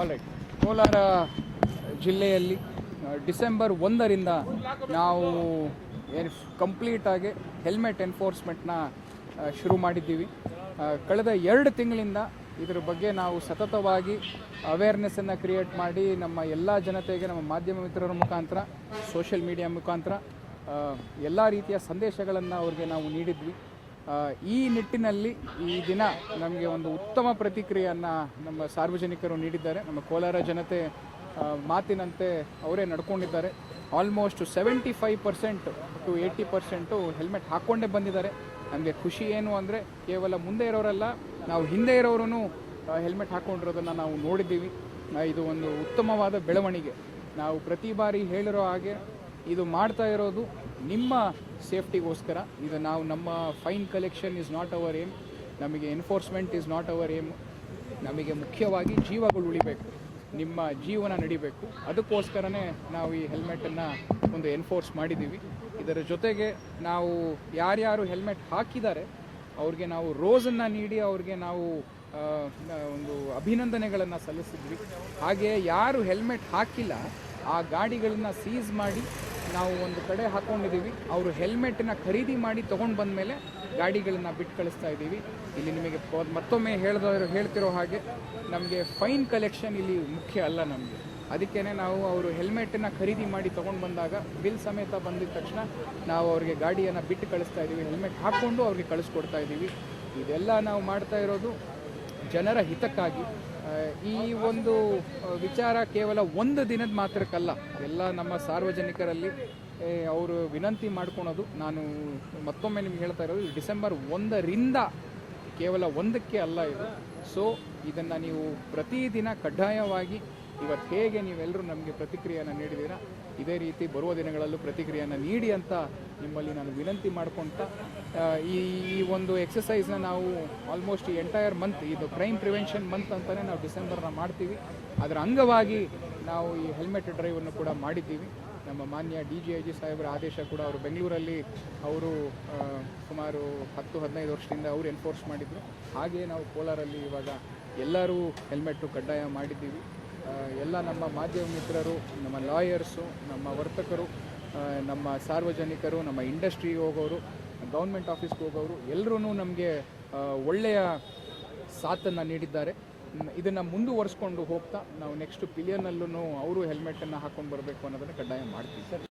All right Kolar ಜಿಲ್ಲೆಯಲ್ಲಿ December ಒಂದರಿಂದ ನಾವು ಕಂಪ್ಲೀಟಾಗಿ ಹೆಲ್ಮೆಟ್ ಎನ್ಫೋರ್ಸ್ಮೆಂಟ್ನ ಶುರು ಮಾಡಿದ್ದೀವಿ. ಕಳೆದ ಎರಡು ತಿಂಗಳಿಂದ ಇದರ ಬಗ್ಗೆ ನಾವು ಸತತವಾಗಿ ಅವೇರ್ನೆಸ್ಸನ್ನು ಕ್ರಿಯೇಟ್ ಮಾಡಿ ನಮ್ಮ ಎಲ್ಲ ಜನತೆಗೆ, ನಮ್ಮ ಮಾಧ್ಯಮ ಮಿತ್ರರ ಮುಖಾಂತರ ಸೋಷಿಯಲ್ ಮೀಡಿಯಾ ಮುಖಾಂತರ ಎಲ್ಲ ರೀತಿಯ ಸಂದೇಶಗಳನ್ನು ಅವ್ರಿಗೆ ನಾವು ನೀಡಿದ್ವಿ. ಈ ನಿಟ್ಟಿನಲ್ಲಿ ಈ ದಿನ ನಮಗೆ ಒಂದು ಉತ್ತಮ ಪ್ರತಿಕ್ರಿಯೆಯನ್ನು ನಮ್ಮ ಸಾರ್ವಜನಿಕರು ನೀಡಿದ್ದಾರೆ. ನಮ್ಮ ಕೋಲಾರ ಜನತೆ ಮಾತಿನಂತೆ ಅವರೇ ನಡ್ಕೊಂಡಿದ್ದಾರೆ. Almost seventy five percent to eighty percent helmet ಹಾಕ್ಕೊಂಡೇ ಬಂದಿದ್ದಾರೆ. ನಮಗೆ ಖುಷಿ ಏನು ಅಂದರೆ ಕೇವಲ ಮುಂದೆ ಇರೋರಲ್ಲ, ನಾವು ಹಿಂದೆ ಇರೋರು ಹೆಲ್ಮೆಟ್ ಹಾಕ್ಕೊಂಡಿರೋದನ್ನು ನಾವು ನೋಡಿದ್ದೀವಿ. ಇದು ಒಂದು ಉತ್ತಮವಾದ ಬೆಳವಣಿಗೆ. ನಾವು ಪ್ರತಿ ಬಾರಿ ಹೇಳಿರೋ ಹಾಗೆ ಇದು ಮಾಡ್ತಾ ಇರೋದು ನಿಮ್ಮ ಸೇಫ್ಟಿಗೋಸ್ಕರ. ಇದು ನಾವು ನಮ್ಮ fine collection is not our aim ನಮಗೆ enforcement is not our aim ನಮಗೆ ಮುಖ್ಯವಾಗಿ ಜೀವಗಳು ಉಳಿಬೇಕು. ನಿಮ್ಮ ಜೀವನ ನಡಿಬೇಕು. ಅದಕ್ಕೋಸ್ಕರನೇ ನಾವು ಈ ಹೆಲ್ಮೆಟನ್ನು ಒಂದು ಎನ್ಫೋರ್ಸ್ ಮಾಡಿದ್ದೀವಿ. ಇದರ ಜೊತೆಗೆ ನಾವು ಯಾರ್ಯಾರು ಹೆಲ್ಮೆಟ್ ಹಾಕಿದ್ದಾರೆ, ಅವ್ರಿಗೆ ನಾವು ರೋಸನ್ನು ನೀಡಿ ಅವ್ರಿಗೆ ನಾವು ಒಂದು ಅಭಿನಂದನೆಗಳನ್ನು ಸಲ್ಲಿಸಿದ್ವಿ. ಹಾಗೆ ಯಾರು ಹೆಲ್ಮೆಟ್ ಹಾಕಿಲ್ಲ, ಆ ಗಾಡಿಗಳನ್ನು ಸೀಸ್ ಮಾಡಿ ನಾವು ಒಂದು ಕಡೆ ಹಾಕ್ಕೊಂಡಿದ್ದೀವಿ ಅವರು ಹೆಲ್ಮೆಟ್ನ ಖರೀದಿ ಮಾಡಿ ತೊಗೊಂಡು ಬಂದ ಮೇಲೆ ಗಾಡಿಗಳನ್ನು ಬಿಟ್ಟು ಕಳಿಸ್ತಾ ಇದ್ದೀವಿ. ಇಲ್ಲಿ ನಿಮಗೆ ಮತ್ತೊಮ್ಮೆ ಹೇಳಿದ್ರು ಹೇಳ್ತಿರೋ ಹಾಗೆ ನಮಗೆ ಫೈನ್ ಕಲೆಕ್ಷನ್ ಇಲ್ಲಿ ಮುಖ್ಯ ಅಲ್ಲ ನಮಗೆ. ಅದಕ್ಕೇ ನಾವು ಅವರು ಹೆಲ್ಮೆಟನ್ನು ಖರೀದಿ ಮಾಡಿ ತೊಗೊಂಡು ಬಂದಾಗ ಬಿಲ್ ಸಮೇತ ಬಂದಿದ ತಕ್ಷಣ ನಾವು ಅವರಿಗೆ ಗಾಡಿಯನ್ನು ಬಿಟ್ಟು ಕಳಿಸ್ತಾ ಇದ್ದೀವಿ. ಹೆಲ್ಮೆಟ್ ಹಾಕ್ಕೊಂಡು ಅವ್ರಿಗೆ ಕಳಿಸ್ಕೊಡ್ತಾ ಇದ್ದೀವಿ. ಇದೆಲ್ಲ ನಾವು ಮಾಡ್ತಾ ಇರೋದು ಜನರ ಹಿತಕ್ಕಾಗಿ. ಈ ಒಂದು ವಿಚಾರ ಕೇವಲ ಒಂದು ದಿನದ ಮಾತ್ರಕ್ಕಲ್ಲ, ಎಲ್ಲ ನಮ್ಮ ಸಾರ್ವಜನಿಕರಲ್ಲಿ ಅವರು ವಿನಂತಿ ಮಾಡ್ಕೊಳೋದು. ನಾನು ಮತ್ತೊಮ್ಮೆ ನಿಮ್ಗೆ ಹೇಳ್ತಾ ಇರೋದು, ಡಿಸೆಂಬರ್ ಒಂದರಿಂದ ಕೇವಲ ಒಂದಕ್ಕೆ ಅಲ್ಲ ಇದು. ಸೊ ಇದನ್ನು ನೀವು ಪ್ರತಿದಿನ ಕಡ್ಡಾಯವಾಗಿ ಇವತ್ತು ಹೇಗೆ ನೀವೆಲ್ಲರೂ ನಮಗೆ ಪ್ರತಿಕ್ರಿಯೆಯನ್ನು ನೀಡಿದ್ದೀರಾ ಇದೇ ರೀತಿ ಬರುವ ದಿನಗಳಲ್ಲೂ ಪ್ರತಿಕ್ರಿಯೆಯನ್ನು ನೀಡಿ ಅಂತ ನಿಮ್ಮಲ್ಲಿ ನಾನು ವಿನಂತಿ ಮಾಡ್ಕೊತ ಈ ಈ ಒಂದು ಎಕ್ಸಸೈಸ್ನ ನಾವು ಆಲ್ಮೋಸ್ಟ್ ಈ ಎಂಟೈರ್ ಮಂತ್ ಇದು ಕ್ರೈಮ್ ಪ್ರಿವೆನ್ಷನ್ ಮಂತ್ ಅಂತಲೇ ನಾವು ಡಿಸೆಂಬರ್ನ ಮಾಡ್ತೀವಿ. ಅದರ ಅಂಗವಾಗಿ ನಾವು ಈ ಹೆಲ್ಮೆಟ್ ಡ್ರೈವನ್ನು ಕೂಡ ಮಾಡಿದ್ದೀವಿ. ನಮ್ಮ ಮಾನ್ಯ ಡಿ ಜಿ ಐ ಜಿ ಸಾಹೇಬರ ಆದೇಶ ಕೂಡ ಅವರು ಬೆಂಗಳೂರಲ್ಲಿ ಅವರು ಸುಮಾರು ಹತ್ತು, ಹದಿನೈದು ವರ್ಷದಿಂದ ಅವರು ಎನ್ಫೋರ್ಸ್ ಮಾಡಿದರು. ಹಾಗೆ ನಾವು ಕೋಲಾರಲ್ಲಿ ಇವಾಗ ಎಲ್ಲರೂ ಹೆಲ್ಮೆಟ್ಟು ಕಡ್ಡಾಯ ಮಾಡಿದ್ದೀವಿ. ಎಲ್ಲ ನಮ್ಮ ಮಾಧ್ಯಮ ಮಿತ್ರರು, ನಮ್ಮ ಲಾಯರ್ಸು, ನಮ್ಮ ವರ್ತಕರು ನಮ್ಮ ಸಾರ್ವಜನಿಕರು, ನಮ್ಮ ಇಂಡಸ್ಟ್ರಿಗೆ ಹೋಗೋರು, ಗೌರ್ಮೆಂಟ್ ಆಫೀಸ್ಗೆ ಹೋಗೋರು ಎಲ್ಲರೂ ನಮಗೆ ಒಳ್ಳೆಯ ಸಾಥನ್ನು ನೀಡಿದ್ದಾರೆ. ಇದನ್ನು ಮುಂದುವರಿಸ್ಕೊಂಡು ಹೋಗ್ತಾ ನಾವು ನೆಕ್ಸ್ಟ್ ಪಿಲಿಯನಲ್ಲೂ ಅವರು ಹೆಲ್ಮೆಟನ್ನು ಹಾಕ್ಕೊಂಡು ಬರಬೇಕು ಅನ್ನೋದನ್ನು ಕಡ್ಡಾಯ ಮಾಡ್ತೀವಿ. ಸರ್